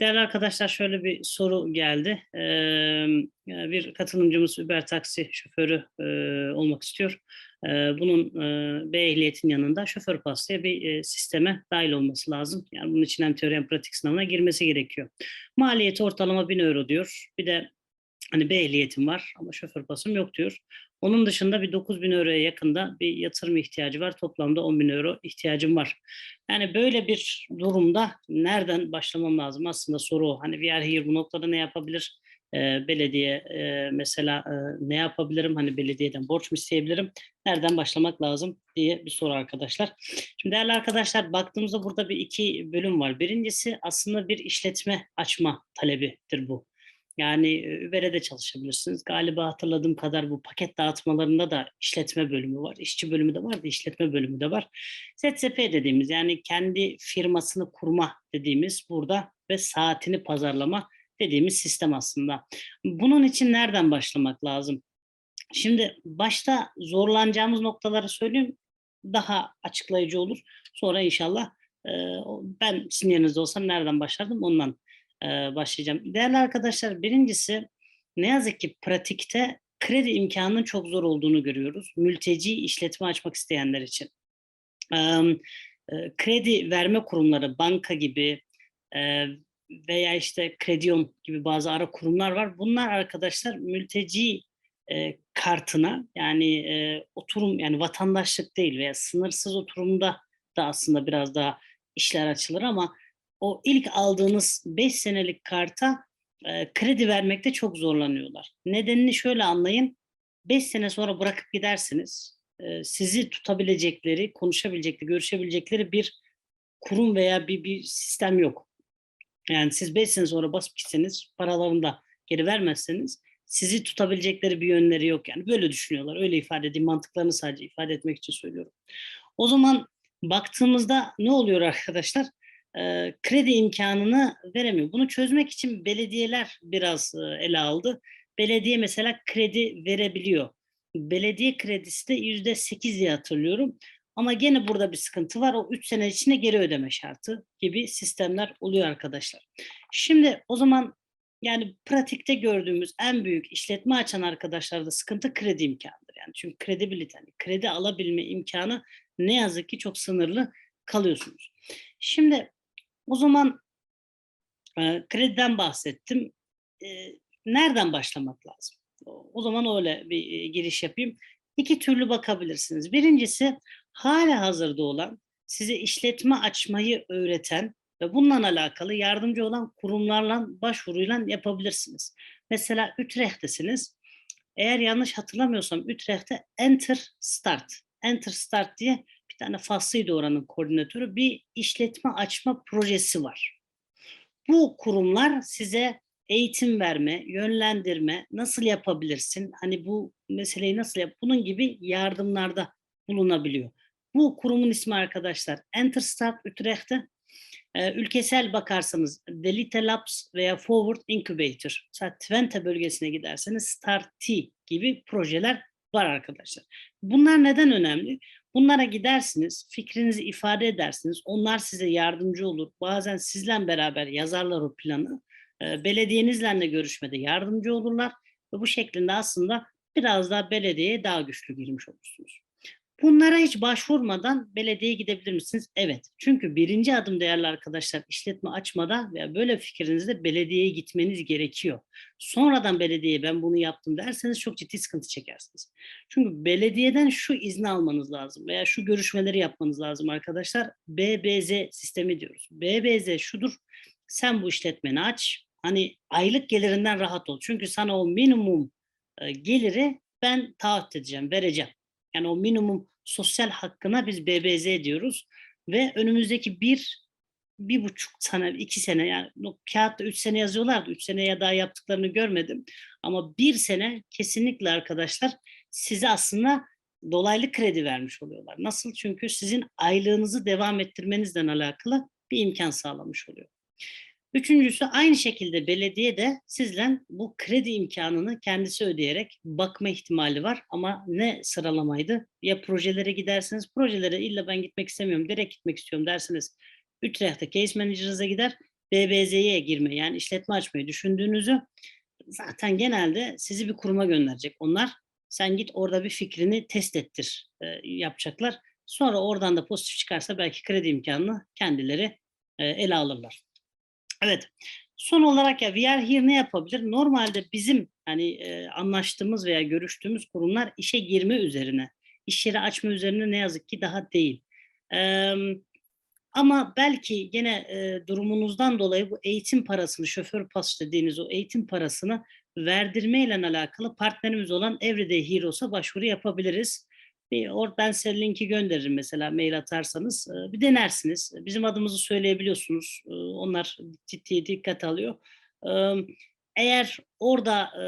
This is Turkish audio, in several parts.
Değerli arkadaşlar şöyle bir soru geldi. Bir katılımcımız Uber taksi şoförü olmak istiyor. Bunun B ehliyetin yanında şoför diye bir sisteme dahil olması lazım. Yani bunun için hem teori hem pratik sınavına girmesi gerekiyor. Maliyeti ortalama 1000 euro diyor. Bir de hani B ehliyetim var ama şoför pasım yok diyor. Onun dışında bir 9000 euroya yakında bir yatırım ihtiyacı var. Toplamda 10.000 euro ihtiyacım var. Yani böyle bir durumda nereden başlamam lazım? Aslında soru o. Hani are here bu noktada ne yapabilir? Ee, belediye e, mesela e, ne yapabilirim? Hani belediyeden borç mu isteyebilirim? Nereden başlamak lazım diye bir soru arkadaşlar. Şimdi değerli arkadaşlar baktığımızda burada bir iki bölüm var. Birincisi aslında bir işletme açma talebidir bu. Yani Uber'e de çalışabilirsiniz. Galiba hatırladığım kadar bu paket dağıtmalarında da işletme bölümü var. İşçi bölümü de var da işletme bölümü de var. ZZP dediğimiz yani kendi firmasını kurma dediğimiz burada ve saatini pazarlama dediğimiz sistem aslında. Bunun için nereden başlamak lazım? Şimdi başta zorlanacağımız noktaları söyleyeyim daha açıklayıcı olur. Sonra inşallah ben sizin yerinizde olsam nereden başlardım ondan başlayacağım. Değerli arkadaşlar birincisi ne yazık ki pratikte kredi imkanının çok zor olduğunu görüyoruz. Mülteci işletme açmak isteyenler için. Kredi verme kurumları, banka gibi veya işte Krediyon gibi bazı ara kurumlar var. Bunlar arkadaşlar mülteci kartına yani oturum yani vatandaşlık değil veya sınırsız oturumda da aslında biraz daha işler açılır ama o ilk aldığınız 5 senelik karta e, kredi vermekte çok zorlanıyorlar. Nedenini şöyle anlayın. 5 sene sonra bırakıp gidersiniz. E, sizi tutabilecekleri, konuşabilecekleri, görüşebilecekleri bir kurum veya bir, bir sistem yok. Yani siz 5 sene sonra basıp gitseniz paralarını da geri vermezseniz sizi tutabilecekleri bir yönleri yok. Yani böyle düşünüyorlar. Öyle ifade edeyim. Mantıklarını sadece ifade etmek için söylüyorum. O zaman baktığımızda ne oluyor arkadaşlar? Kredi imkanını veremiyor. Bunu çözmek için belediyeler biraz e, ele aldı. Belediye mesela kredi verebiliyor. Belediye kredisi de yüzde sekiz diye hatırlıyorum. Ama gene burada bir sıkıntı var. O 3 sene içinde geri ödeme şartı gibi sistemler oluyor arkadaşlar. Şimdi o zaman yani pratikte gördüğümüz en büyük işletme açan arkadaşlarda sıkıntı kredi imkanıdır. Yani çünkü kredibilite, yani kredi alabilme imkanı ne yazık ki çok sınırlı kalıyorsunuz. Şimdi o zaman e, krediden bahsettim. E, nereden başlamak lazım? O, zaman öyle bir e, giriş yapayım. İki türlü bakabilirsiniz. Birincisi hala hazırda olan, size işletme açmayı öğreten ve bununla alakalı yardımcı olan kurumlarla başvuruyla yapabilirsiniz. Mesela Utrecht'tesiniz. Eğer yanlış hatırlamıyorsam Utrecht'te Enter Start, Enter Start diye bir tane faslıydı oranın koordinatörü bir işletme açma projesi var. Bu kurumlar size eğitim verme, yönlendirme, nasıl yapabilirsin, hani bu meseleyi nasıl yap, bunun gibi yardımlarda bulunabiliyor. Bu kurumun ismi arkadaşlar Enterstart Utrecht'te. Ee, ülkesel bakarsanız Delite Labs veya Forward Incubator, mesela Twente bölgesine giderseniz Start T gibi projeler var arkadaşlar. Bunlar neden önemli? Bunlara gidersiniz, fikrinizi ifade edersiniz. Onlar size yardımcı olur. Bazen sizle beraber yazarlar o planı. Belediyenizle de görüşmede yardımcı olurlar. Ve bu şeklinde aslında biraz daha belediyeye daha güçlü girmiş olursunuz. Bunlara hiç başvurmadan belediyeye gidebilir misiniz? Evet. Çünkü birinci adım değerli arkadaşlar işletme açmada veya böyle fikrinizde belediyeye gitmeniz gerekiyor. Sonradan belediyeye ben bunu yaptım derseniz çok ciddi sıkıntı çekersiniz. Çünkü belediyeden şu izni almanız lazım veya şu görüşmeleri yapmanız lazım arkadaşlar. BBZ sistemi diyoruz. BBZ şudur. Sen bu işletmeni aç. Hani aylık gelirinden rahat ol. Çünkü sana o minimum e, geliri ben taahhüt edeceğim, vereceğim. Yani o minimum sosyal hakkına biz BBZ diyoruz. Ve önümüzdeki bir, bir buçuk sene, iki sene yani kağıtta üç sene yazıyorlardı. Üç seneye daha yaptıklarını görmedim. Ama bir sene kesinlikle arkadaşlar size aslında dolaylı kredi vermiş oluyorlar. Nasıl? Çünkü sizin aylığınızı devam ettirmenizle alakalı bir imkan sağlamış oluyor. Üçüncüsü aynı şekilde belediye de sizden bu kredi imkanını kendisi ödeyerek bakma ihtimali var. Ama ne sıralamaydı? Ya projelere gidersiniz, projelere illa ben gitmek istemiyorum, direkt gitmek istiyorum dersiniz. Utrecht'te case manager'ınıza gider BBZ'ye girme yani işletme açmayı düşündüğünüzü zaten genelde sizi bir kuruma gönderecek onlar. Sen git orada bir fikrini test ettir e, yapacaklar. Sonra oradan da pozitif çıkarsa belki kredi imkanını kendileri e, ele alırlar. Evet. Son olarak ya VR Here ne yapabilir? Normalde bizim hani e, anlaştığımız veya görüştüğümüz kurumlar işe girme üzerine, iş yeri açma üzerine ne yazık ki daha değil. Eee, ama belki gene e, durumunuzdan dolayı bu eğitim parasını, şoför pas dediğiniz o eğitim parasını verdirmeyle alakalı partnerimiz olan Everyday Heroes'a başvuru yapabiliriz. Bir or ben size linki gönderirim mesela mail atarsanız. e, Bir denersiniz. Bizim adımızı söyleyebiliyorsunuz. E, Onlar ciddi dikkat alıyor. Eğer orada e,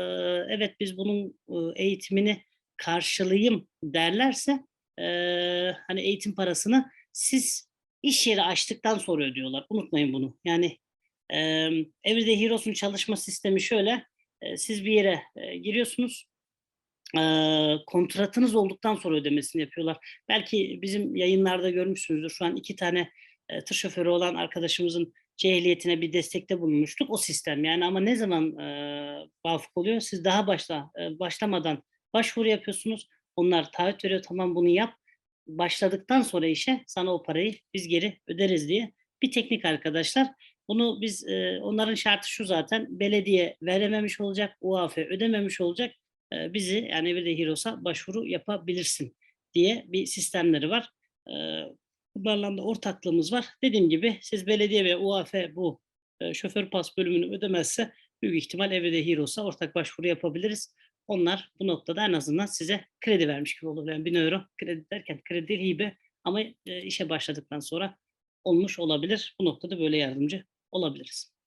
evet biz bunun e, eğitimini karşılayayım derlerse e, hani eğitim parasını siz iş yeri açtıktan sonra ödüyorlar. Unutmayın bunu. Yani Everyday Heroes'un çalışma sistemi şöyle. siz bir yere giriyorsunuz eee, kontratınız olduktan sonra ödemesini yapıyorlar. Belki bizim yayınlarda görmüşsünüzdür. Şu an iki tane e, tır şoförü olan arkadaşımızın C ehliyetine bir destekte bulunmuştuk. O sistem yani ama ne zaman e, vafık oluyor? Siz daha başla e, başlamadan başvuru yapıyorsunuz. Onlar taahhüt veriyor tamam bunu yap. Başladıktan sonra işe sana o parayı biz geri öderiz diye bir teknik arkadaşlar. Bunu biz e, onların şartı şu zaten belediye verememiş olacak, UAF ödememiş olacak bizi yani Everyday Heroes'a başvuru yapabilirsin diye bir sistemleri var. E, bunlarla da ortaklığımız var. Dediğim gibi siz belediye ve UAF bu şoför pas bölümünü ödemezse büyük ihtimal Everyday Heroes'a ortak başvuru yapabiliriz. Onlar bu noktada en azından size kredi vermiş gibi olur. Yani 1000 euro kredi derken kredi değil, hibe ama işe başladıktan sonra olmuş olabilir. Bu noktada böyle yardımcı olabiliriz.